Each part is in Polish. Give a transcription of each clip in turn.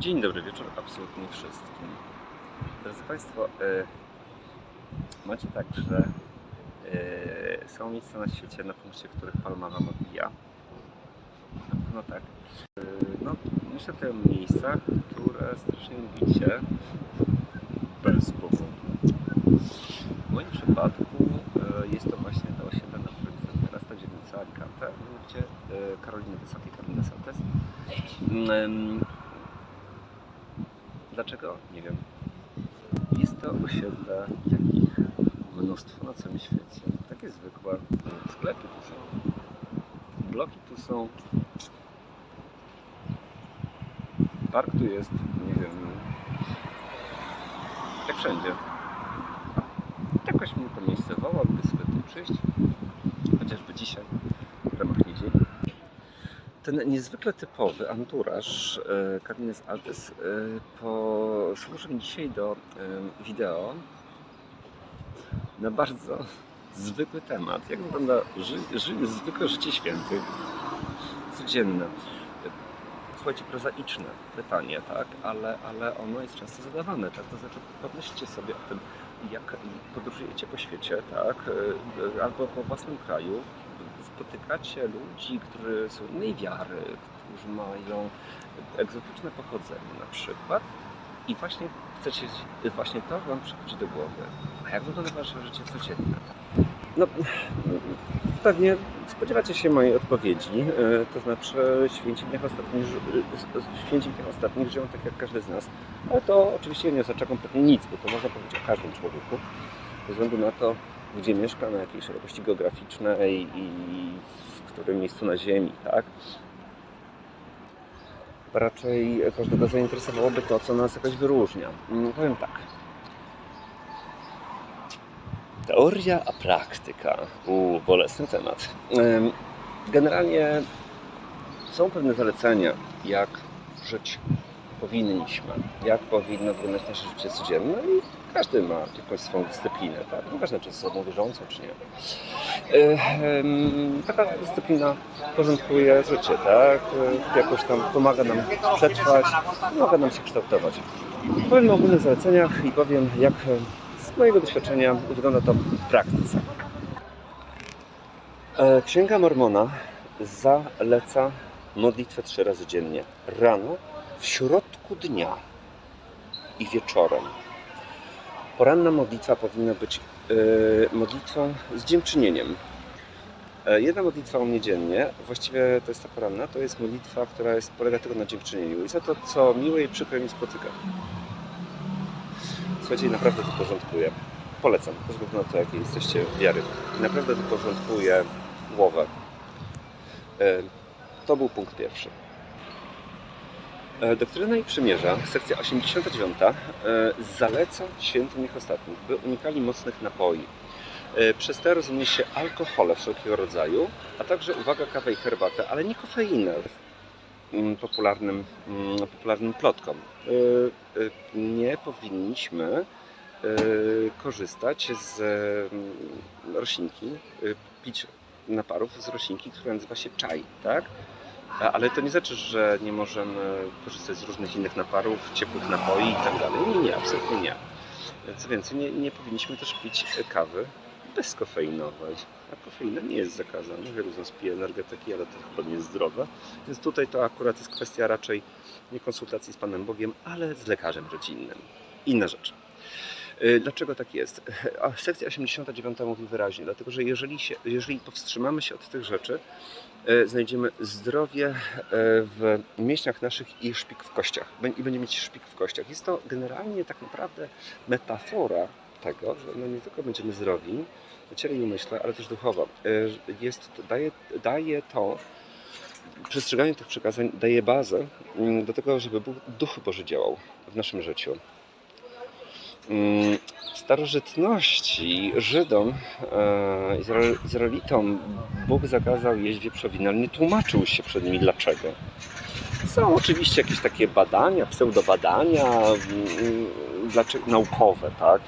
Dzień dobry wieczór absolutnie wszystkim. Drodzy Państwo, e, macie tak, że e, są miejsca na świecie, na punkcie których Palma Wam odbija. Pewno tak. E, no, myślę tutaj o miejscach, które strasznie lubicie bez powodu. W moim przypadku e, jest to właśnie to osiedle, na którym jestem teraz, ta dzielnica Alicante, mianowicie e, Karoliny Wysokiej, Karolina Santes. Mm, Dlaczego? Nie wiem. Jest to osiedle, jakich mnóstwo na całym świecie. Takie zwykłe. Sklepy tu są. Bloki tu są. Park tu jest, nie wiem. Jak wszędzie. Jakoś mnie to miejsce woła, by sobie tu przyjść. Chociażby dzisiaj, w ramach niedzieli ten niezwykle typowy anturaż Carmines Altes e, posłuży mi dzisiaj do e, wideo na bardzo zwykły temat. Jak wygląda ży, ży, zwykłe życie świętych, codzienne. Słuchajcie, prozaiczne pytanie, tak? Ale, ale ono jest często zadawane, tak? To znaczy pomyślcie sobie o tym, jak podróżujecie po świecie, tak? E, Albo po własnym kraju, spotykacie ludzi, którzy są innej wiary, którzy mają egzotyczne pochodzenie na przykład i właśnie chcecie, właśnie to Wam przychodzi do głowy. A jak wygląda Wasze życie codzienne? No, pewnie spodziewacie się mojej odpowiedzi, e, to znaczy święci w dniach ostatnich, ży- święci w dniach ostatnich żyją tak jak każdy z nas, ale to oczywiście nie oznacza kompletnie nic, bo to można powiedzieć o każdym człowieku, bez względu na to, gdzie mieszka, na jakiej szerokości geograficznej i w którym miejscu na Ziemi, tak? Raczej każdego zainteresowałoby to, co nas jakoś wyróżnia. Mm, Powiem tak. Teoria a praktyka. U, bolesny temat. Em, Generalnie są pewne zalecenia, jak żyć powinniśmy, jak powinno wyglądać nasze życie codzienne i każdy ma jakąś swoją dyscyplinę, tak? Nieważne, czy jest osobą wierzącą, czy nie. Em, Taka dyscyplina porządkuje życie, tak? E, Jakoś tam pomaga nam przetrwać, pomaga nam się kształtować. Powiem o ogólnych zaleceniach i powiem, jak z mojego doświadczenia wygląda to w praktyce. E, Księga Mormona zaleca modlitwę trzy razy dziennie. Rano, w środku dnia i wieczorem. Poranna modlitwa powinna być e, modlitwą z dziękczynieniem. E, Jedna modlitwa u mnie dziennie, właściwie to jest ta poranna, to jest modlitwa, która jest, polega tylko na dziękczynieniu i za to, co miłe i przykre mi spotyka. Słuchajcie, naprawdę to porządkuje. Polecam, bez względu na to, jakiej jesteście wiary. Naprawdę to porządkuje głowę. E, To był punkt pierwszy. E, Doktryna i Przymierza, sekcja 89, e, zaleca świętym niech ostatnich, by unikali mocnych napoi. E, Przez te rozumie się alkohole wszelkiego rodzaju, a także, uwaga, kawę i herbatę, ale nie kofeinę, mm, popularnym, mm, popularnym plotkom. Nie powinniśmy korzystać z mm, roślinki, pić naparów z roślinki, która nazywa się czaj, tak? A- Ale to nie znaczy, że nie możemy korzystać z różnych innych naparów, ciepłych napoi i tak dalej. Nie, nie, absolutnie nie. Co więcej, nie, nie powinniśmy też pić kawy bezkofeinowej. A kofeina nie jest zakazana. Wielu z nas pije energetyki, ale to chyba nie jest zdrowe. Więc tutaj to akurat jest kwestia raczej nie konsultacji z Panem Bogiem, ale z lekarzem rodzinnym. Inna rzecz. Y, Dlaczego tak jest? A Sekcja 89 mówi wyraźnie, dlatego że jeżeli, się, jeżeli powstrzymamy się od tych rzeczy, e, znajdziemy zdrowie e, w mięśniach naszych i szpik w kościach. I będziemy mieć szpik w kościach. Jest to generalnie tak naprawdę metafora tego, że no nie tylko będziemy zdrowi, ciele i umyśle, ale też duchowo. E, Jest, daje, daje to, przestrzeganie tych przekazań daje bazę mm, do tego, żeby Bóg, Duch Boży działał w naszym życiu. Mm, W starożytności Żydom, e, Izrael- Izraelitom Bóg zakazał jeść wieprzowiny, ale nie tłumaczył się przed nimi dlaczego. Są oczywiście jakieś takie badania, pseudobadania mm, dlaczego, naukowe, tak?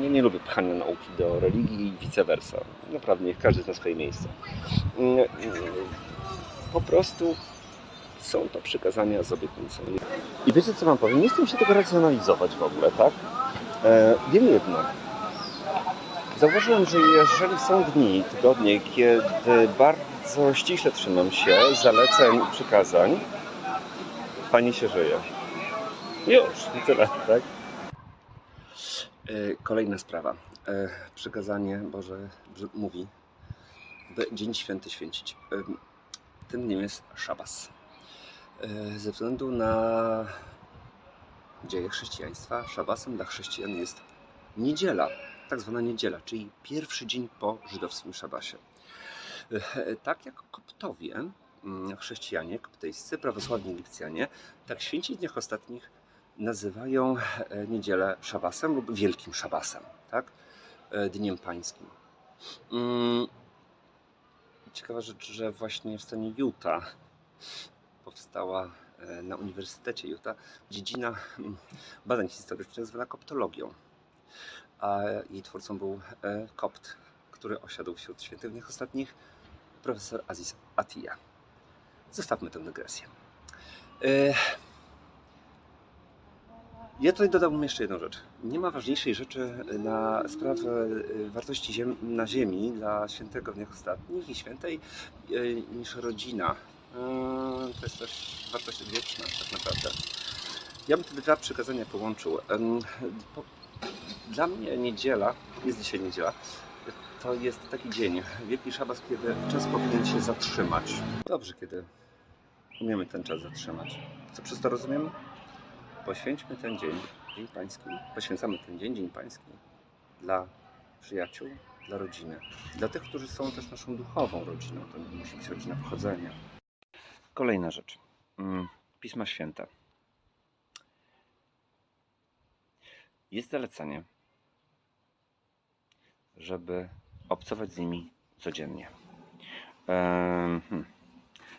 Nie, nie lubię pchania nauki do religii i vice versa. Naprawdę, niech każdy zna swoje miejsce. Mm, mm, Po prostu są to przykazania z obietnicą. I wiecie co wam powiem? Nie chcę się tego racjonalizować w ogóle, tak? E, wiem jedno. Zauważyłem, że jeżeli są dni, tygodnie, kiedy bardzo ściśle trzymam się zaleceń i przykazań, fajnie się żyje. Już, tyle, tak? E, Kolejna sprawa. E, Przykazanie Boże mówi, by Dzień Święty święcić. Tym dniem jest szabas. E, Ze względu na dzieje chrześcijaństwa, szabasem dla chrześcijan jest niedziela, tak zwana niedziela, czyli pierwszy dzień po żydowskim szabasie. E, Tak jak koptowie, mm, chrześcijanie, koptyjscy, prawosławni Egipcjanie, tak święci dniach ostatnich nazywają e, niedzielę szabasem lub wielkim szabasem, tak? Dniem pańskim. Mm, Ciekawa rzecz, że właśnie w stanie Utah powstała e, na Uniwersytecie Utah dziedzina mm, badań historycznych zwana koptologią. A jej twórcą był e, kopt, który osiadł wśród świętych ostatnich, profesor Aziz Atiyah. Zostawmy tę dygresję. E, Ja tutaj dodałbym jeszcze jedną rzecz. Nie ma ważniejszej rzeczy na sprawę wartości ziem, na ziemi dla świętego w dniach ostatnich i świętej niż rodzina. E, To jest też wartość wieczna tak naprawdę. Ja bym te dwa przykazania połączył. Dla mnie niedziela, jest dzisiaj niedziela, to jest taki dzień, wielki szabas, kiedy czas powinien się zatrzymać. Dobrze, kiedy umiemy ten czas zatrzymać. Co przez to rozumiemy? Poświęćmy ten dzień, Dzień Pański, poświęcamy ten dzień, Dzień Pański dla przyjaciół, dla rodziny, dla tych, którzy są też naszą duchową rodziną. To musi być rodzina pochodzenia. Kolejna rzecz. Mm, Pisma Święte. Jest zalecenie, żeby obcować z nimi codziennie. Hmm.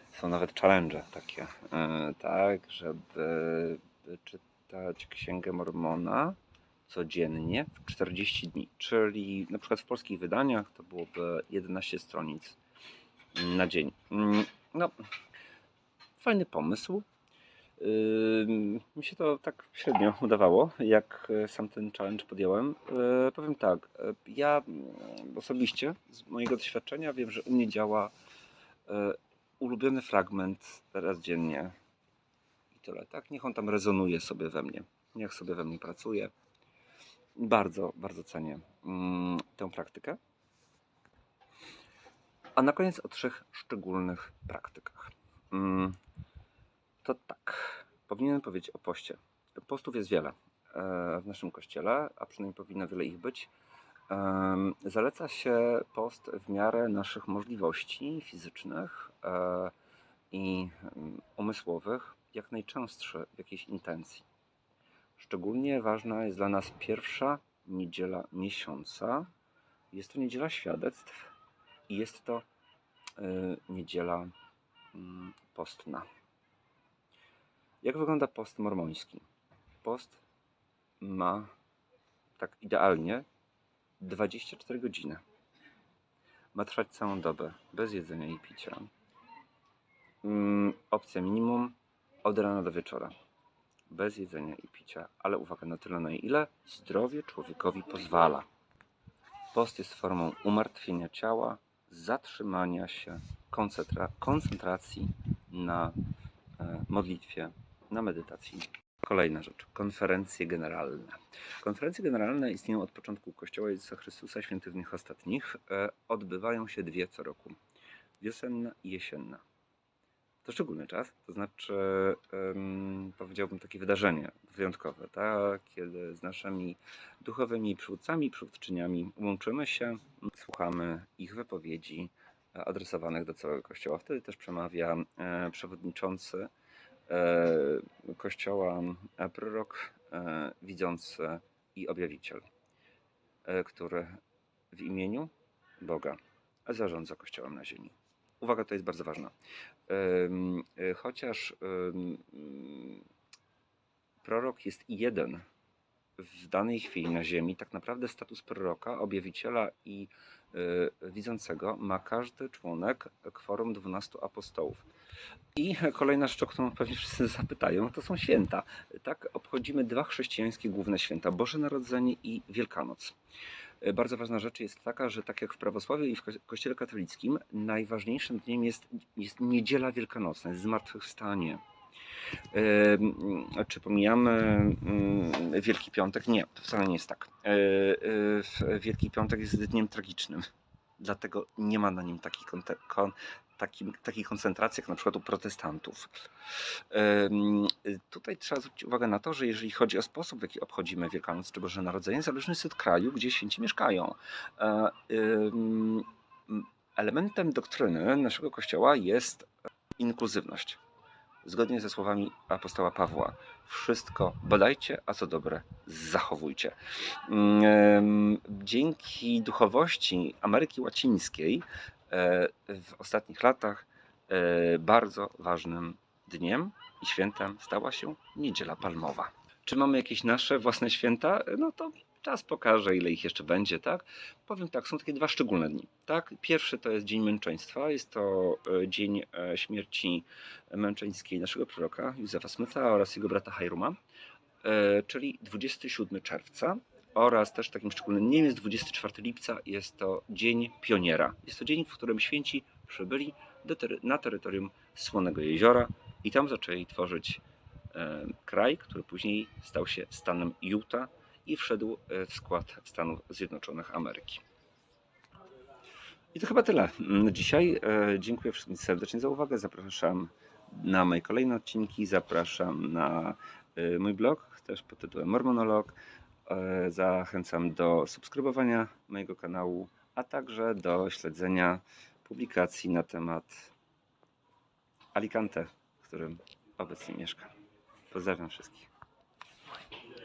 Są nawet challenge takie, e, tak, żeby czytać Księgę Mormona codziennie w 40 dni, czyli na przykład w polskich wydaniach to byłoby 11 stronic na dzień. Mm, No, fajny pomysł. Mi się to tak średnio udawało, jak e, sam ten challenge podjąłem. E, Powiem tak, e, ja mm, osobiście z mojego doświadczenia wiem, że u mnie działa ulubiony fragment raz dziennie i tyle, tak? Niech on tam rezonuje sobie we mnie, niech sobie we mnie pracuje. Bardzo, bardzo cenię mm, tę praktykę. A na koniec o trzech szczególnych praktykach. Mm, To tak, powinienem powiedzieć o poście. Postów jest wiele e, w naszym kościele, a przynajmniej powinno wiele ich być. Zaleca się post w miarę naszych możliwości fizycznych e, i mm, umysłowych, jak najczęstsze w jakiejś intencji. Szczególnie ważna jest dla nas pierwsza niedziela miesiąca. Jest to niedziela świadectw i jest to y, niedziela postna. Jak wygląda post mormoński? Post ma tak idealnie 24 godziny. Ma trwać całą dobę, bez jedzenia i picia. Mm, opcja minimum od rana do wieczora. Bez jedzenia i picia, ale uwaga na tyle, na ile zdrowie człowiekowi pozwala. Post jest formą umartwienia ciała, zatrzymania się, koncentra- koncentracji na e, modlitwie, na medytacji. Kolejna rzecz, konferencje generalne. Konferencje generalne istnieją od początku Kościoła Jezusa Chrystusa Świętych Dniach Ostatnich. E, Odbywają się dwie co roku. Wiosenna i jesienna. To szczególny czas, to znaczy em, powiedziałbym takie wydarzenie wyjątkowe, tak? kiedy z naszymi duchowymi przywódcami, przywódczyniami łączymy się, słuchamy ich wypowiedzi e, adresowanych do całego Kościoła. Wtedy też przemawia e, przewodniczący e, Kościoła, e, prorok e, widzący i objawiciel, e, który w imieniu Boga zarządza Kościołem na ziemi. Uwaga, to jest bardzo ważna. E, Chociaż prorok jest jeden w danej chwili na Ziemi tak naprawdę status proroka, objawiciela i y, widzącego ma każdy członek kworum 12 apostołów. I kolejna rzecz, o którą pewnie wszyscy zapytają, to są święta. Tak, obchodzimy dwa chrześcijańskie główne święta: Boże Narodzenie i Wielkanoc. Y, Bardzo ważna rzecz jest taka, że tak jak w prawosławiu i w ko- kościele katolickim, najważniejszym dniem jest, jest niedziela wielkanocna, jest zmartwychwstanie. Ym, Czy pomijamy ym, Wielki Piątek? Nie, to wcale nie jest tak. Yy, Wielki Piątek jest dniem tragicznym, dlatego nie ma na nim kon, takim, takiej koncentracji jak na przykład u protestantów. Tutaj trzeba zwrócić uwagę na to, że jeżeli chodzi o sposób, w jaki obchodzimy Wielkanoc czy Boże Narodzenie, zależny jest od kraju, gdzie święci mieszkają. E, Elementem doktryny naszego Kościoła jest inkluzywność zgodnie ze słowami apostoła Pawła. Wszystko badajcie, a co dobre zachowujcie. Dzięki duchowości Ameryki Łacińskiej w ostatnich latach e, bardzo ważnym dniem i świętem stała się Niedziela Palmowa. Czy mamy jakieś nasze własne święta? No to czas pokaże, ile ich jeszcze będzie, tak? Powiem tak, są takie dwa szczególne dni, tak? Pierwszy to jest Dzień Męczeństwa, jest to e, dzień e, śmierci męczeńskiej naszego proroka Józefa Smitha oraz jego brata Hajruma, e, czyli 27 czerwca. Oraz też takim szczególnym dniem jest 24 lipca, jest to Dzień Pioniera. Jest to dzień, w którym święci przybyli tery- na terytorium Słonego Jeziora i tam zaczęli tworzyć e, kraj, który później stał się stanem Utah i wszedł e, w skład Stanów Zjednoczonych Ameryki. I to chyba tyle na dzisiaj. E, Dziękuję wszystkim serdecznie za uwagę. Zapraszam na moje kolejne odcinki. Zapraszam na e, mój blog, też pod tytułem Mormonolog. E, Zachęcam do subskrybowania mojego kanału, a także do śledzenia publikacji na temat Alicante, w którym obecnie mieszkam. Pozdrawiam wszystkich.